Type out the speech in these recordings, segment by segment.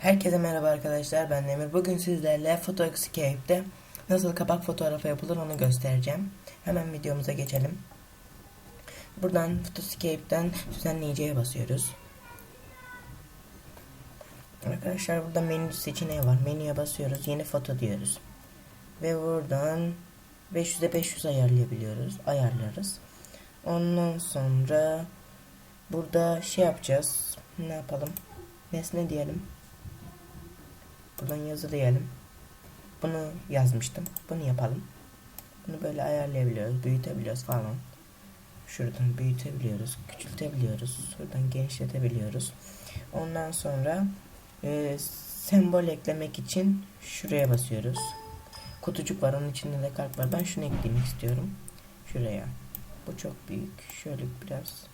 Herkese merhaba arkadaşlar ben Demir. Bugün sizlerle Photoscape'de nasıl kapak fotoğrafı yapılır onu göstereceğim. Hemen videomuza geçelim. Buradan Photoscape'den düzenleyiciye basıyoruz. Arkadaşlar burada menü seçeneği var. Menüye basıyoruz. Yeni foto diyoruz. Ve buradan 500'e 500 ayarlayabiliyoruz. Ayarlarız. Ondan sonra burada şey yapacağız. Ne yapalım? Nesne diyelim. Buradan yazı diyelim. Bunu yazmıştım. Bunu yapalım. Bunu böyle ayarlayabiliyoruz. Büyütebiliyoruz falan. Şuradan büyütebiliyoruz. Küçültebiliyoruz. Şuradan genişletebiliyoruz. Ondan sonra e, sembol eklemek için şuraya basıyoruz. Kutucuk var. Onun içinde de kalp var. Ben şunu eklemek istiyorum. Şuraya. Bu çok büyük. Şöyle biraz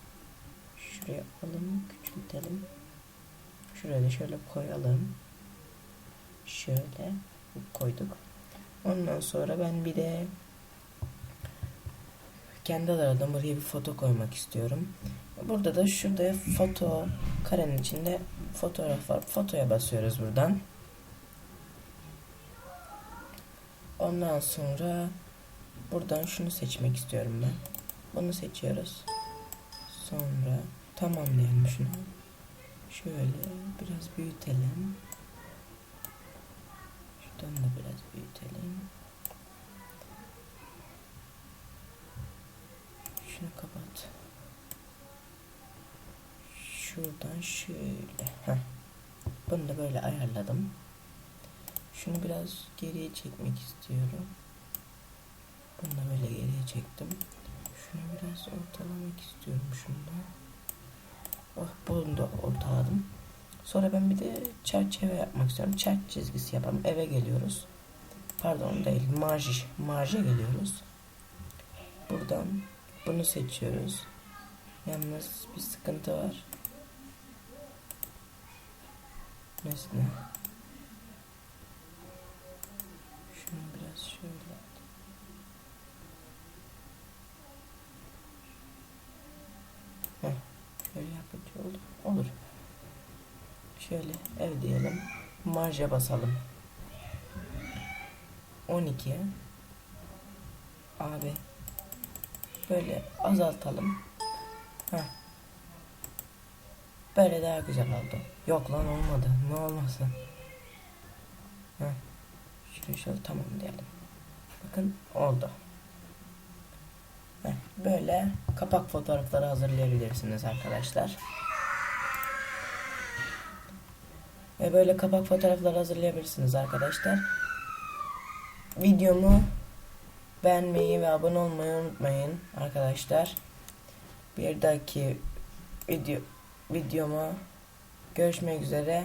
şuraya alalım. Küçültelim. Şuraya da şöyle koyalım. Şöyle koyduk. Ondan sonra ben bir de kendi aradım buraya bir foto koymak istiyorum. Burada da şurada foto karenin içinde fotoğraf var. Fotoya basıyoruz buradan. Ondan sonra buradan şunu seçmek istiyorum ben. Bunu seçiyoruz. Sonra tamamlayalım şunu. Şöyle biraz büyütelim. Şunu kapat. Şuradan şöyle. Heh. Bunu da böyle ayarladım. Şunu biraz geriye çekmek istiyorum. Bunu da böyle geriye çektim. Şunu biraz ortalamak istiyorum şundan. Oh bunu da ortaladım. Sonra ben bir de çerçeve yapmak istiyorum. Çerç çizgisi yapalım. Eve geliyoruz. Pardon değil. Marj, marja geliyoruz. Buradan bunu seçiyoruz. Yalnız bir sıkıntı var. Nesne. Şunu biraz şöyle. Heh, şöyle yapınca olur. Olur. Şöyle ev diyelim. Marja basalım. 12. Abi. Böyle azaltalım. Heh. Böyle daha güzel oldu. Yok lan olmadı. Ne olmasın. Heh. Şurayı şöyle tamam diyelim. Bakın oldu. Heh. Böyle kapak fotoğrafları hazırlayabilirsiniz arkadaşlar. Ve böyle kapak fotoğrafları hazırlayabilirsiniz arkadaşlar. Videomu beğenmeyi ve abone olmayı unutmayın arkadaşlar. Bir dahaki video videoma görüşmek üzere.